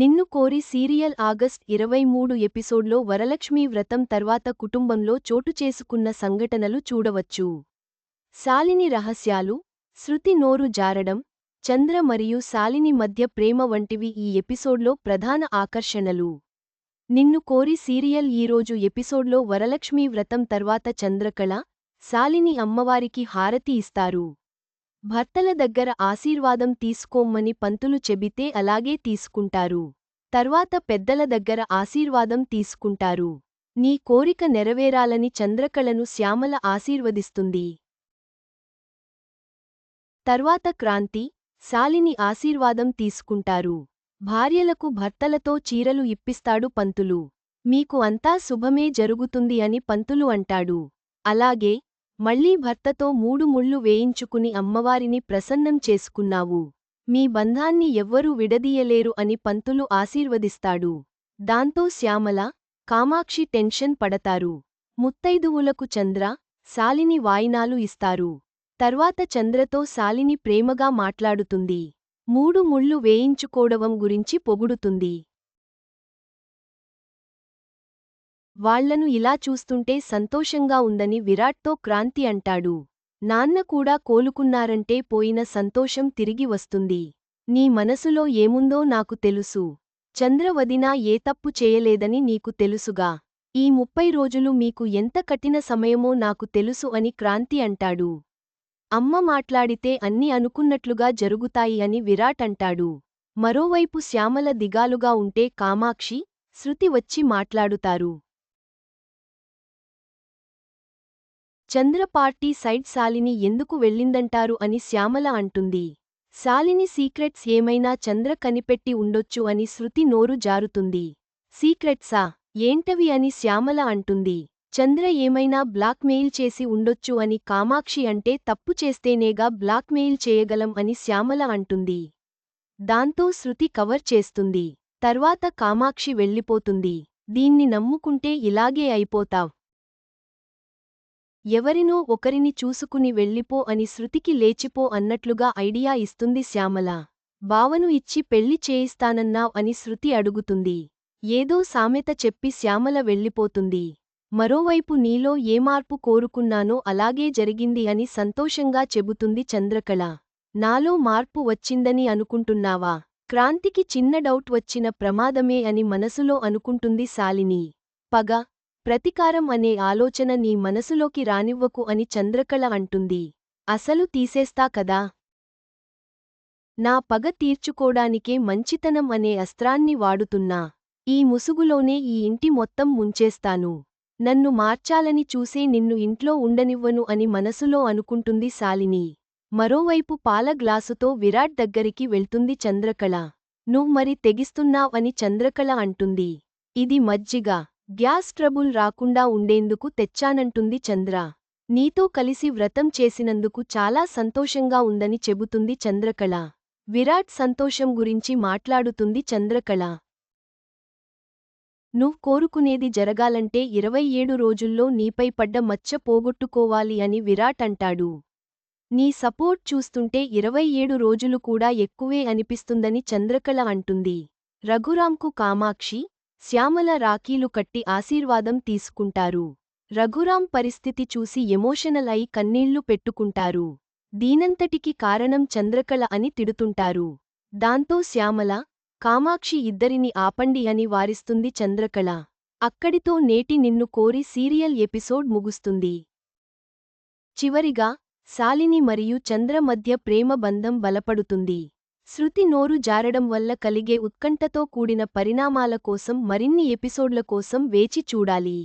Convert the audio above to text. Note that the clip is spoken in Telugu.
నిన్ను కోరి సీరియల్ ఆగస్ట్ ఇరవై మూడు ఎపిసోడ్లో వరలక్ష్మీ వ్రతం తర్వాత కుటుంబంలో చోటు చేసుకున్న సంఘటనలు చూడవచ్చు. శాలిని రహస్యాలు శృతి నోరు జారడం చంద్ర మరియు శాలిని మధ్య ప్రేమ వంటివి ఈ ఎపిసోడ్లో ప్రధాన ఆకర్షణలు. నిన్ను కోరి సీరియల్ ఈరోజు ఎపిసోడ్లో వరలక్ష్మీ వ్రతం తర్వాత చంద్రకళ శాలిని అమ్మవారికి హారతి ఇస్తారు. భర్తల దగ్గర ఆశీర్వాదం తీసుకోమ్మని పంతులు చెబితే అలాగే తీసుకుంటారు. తర్వాత పెద్దల దగ్గర ఆశీర్వాదం తీసుకుంటారు. నీ కోరిక నెరవేరాలని చంద్రకళను శ్యామల ఆశీర్వదిస్తుంది. తర్వాత క్రాంతి శాలిని ఆశీర్వాదం తీసుకుంటారు. భార్యలకు భర్తలతో చీరలు ఇప్పిస్తాడు పంతులు. మీకు అంతా శుభమే జరుగుతుంది అని పంతులు అంటాడు. అలాగే మళ్ళీ భర్తతో మూడు ముళ్ళు వేయించుకుని అమ్మవారిని ప్రసన్నం చేసుకున్నావు. మీ బంధాన్ని ఎవ్వరూ విడదీయలేరు అని పంతులు ఆశీర్వదిస్తాడు. దాంతో శ్యామల కామాక్షి టెన్షన్ పడతారు. ముత్తైదువులకు చంద్ర శాలిని వాయినాలు ఇస్తారు. తర్వాత చంద్రతో శాలిని ప్రేమగా మాట్లాడుతుంది. మూడు ముళ్ళు వేయించుకోవడం గురించి పొగుడుతుంది. వాళ్ళను ఇలా చూస్తుంటే సంతోషంగా ఉందని విరాట్తో క్రాంతి అంటాడు. నాన్న కూడా కోలుకున్నారంటే పోయిన సంతోషం తిరిగి వస్తుంది. నీ మనసులో ఏముందో నాకు తెలుసు. చంద్రవదినా ఏ తప్పు చేయలేదని నీకు తెలుసుగా. ఈ ముప్పై రోజులు మీకు ఎంత కఠిన సమయమో నాకు తెలుసు అని క్రాంతి అంటాడు. అమ్మ మాట్లాడితే అన్ని అనుకున్నట్లుగా జరుగుతాయి అని విరాట్ అంటాడు. మరోవైపు శ్యామల దిగాలుగా ఉంటే కామాక్షి శృతి వచ్చి మాట్లాడుతారు. చంద్ర పార్టీ సైడ్ శాలిని ఎందుకు వెళ్ళిందంటారు అని శ్యామల అంటుంది. శాలిని సీక్రెట్స్ ఏమైనా చంద్ర కనిపెట్టి ఉండొచ్చు అని శృతి నోరు జారుతుంది. సీక్రెట్సా? ఏంటవి అని శ్యామల అంటుంది. చంద్ర ఏమైనా బ్లాక్మెయిల్ చేసి ఉండొచ్చు అని కామాక్షి అంటే తప్పు చేస్తేనేగా బ్లాక్మెయిల్ చేయగలం అని శ్యామల అంటుంది. దాంతో శృతి కవర్ చేస్తుంది. తర్వాత కామాక్షి వెళ్ళిపోతుంది. దీన్ని నమ్ముకుంటే ఇలాగే అయిపోతావ్ ఎవరినో ఒకరిని చూసుకుని వెళ్ళిపో అని శృతికి లేచిపో అన్నట్లుగా ఐడియా ఇస్తుంది శ్యామల. బావను ఇచ్చి పెళ్ళి చేయిస్తానన్నావ్ అని శృతి అడుగుతుంది. ఏదో సామెత చెప్పి శ్యామల వెళ్ళిపోతుంది. మరోవైపు నీలో ఏ మార్పు కోరుకున్నానో అలాగే జరిగింది అని సంతోషంగా చెబుతుంది చంద్రకళ. నాలో మార్పు వచ్చిందని అనుకుంటున్నావా? క్రాంతికి చిన్న డౌట్ వచ్చిన ప్రమాదమే అని మనసులో అనుకుంటుంది శాలిని. పగ ప్రతికారం అనే ఆలోచన నీ మనసులోకి రానివ్వకు అని చంద్రకళ అంటుంది. అసలు తీసేస్తా కదా? నా పగ తీర్చుకోడానికే మంచితనం అనే అస్త్రాన్ని వాడుతున్నా. ఈ ముసుగులోనే ఈ ఇంటి మొత్తం ముంచేస్తాను. నన్ను మార్చాలని చూసే నిన్ను ఇంట్లో ఉండనివ్వను అని మనసులో అనుకుంటుంది శాలిని. మరోవైపు పాల గ్లాసుతో విరాట్ దగ్గరికి వెళ్తుంది చంద్రకళ. నువ్వు మరి తెగిస్తున్నావ్ అని చంద్రకళ అంటుంది. ఇది మజ్జిగ. గ్యాస్ ట్రబుల్ రాకుండా ఉండేందుకు తెచ్చానంటుంది చంద్ర. నీతో కలిసి వ్రతం చేసినందుకు చాలా సంతోషంగా ఉందని చెబుతుంది చంద్రకళ. విరాట్ సంతోషం గురించి మాట్లాడుతుంది చంద్రకళ. నువ్వు కోరుకునేది జరగాలంటే ఇరవై ఏడు రోజుల్లో నీపై పడ్డ మచ్చ పోగొట్టుకోవాలి అని విరాట్ అంటాడు. నీ సపోర్ట్ చూస్తుంటే ఇరవై ఏడు రోజులు కూడా ఎక్కువే అనిపిస్తుందని చంద్రకళ అంటుంది. రఘురాంకు కామాక్షి శ్యామల రాఖీలు కట్టి ఆశీర్వాదం తీసుకుంటారు. రఘురాం పరిస్థితి చూసి ఎమోషనల్ అయి కన్నీళ్ళు పెట్టుకుంటారు. దీనంతటికి కారణం చంద్రకళ అని తిడుతుంటారు. దాంతో శ్యామల కామాక్షి ఇద్దరిని ఆపండి అని వారిస్తుంది చంద్రకళ. అక్కడితో నేటి నిన్ను కోరి సీరియల్ ఎపిసోడ్ ముగుస్తుంది. చివరిగా శాలిని మరియు చంద్ర మధ్య ప్రేమ బంధం బలపడుతుంది. శృతి నోరు జారడం వల్ల కలిగే ఉత్కంఠతో కూడిన పరిణామాల కోసం మరిన్ని ఎపిసోడ్ల కోసం వేచి చూడాలి.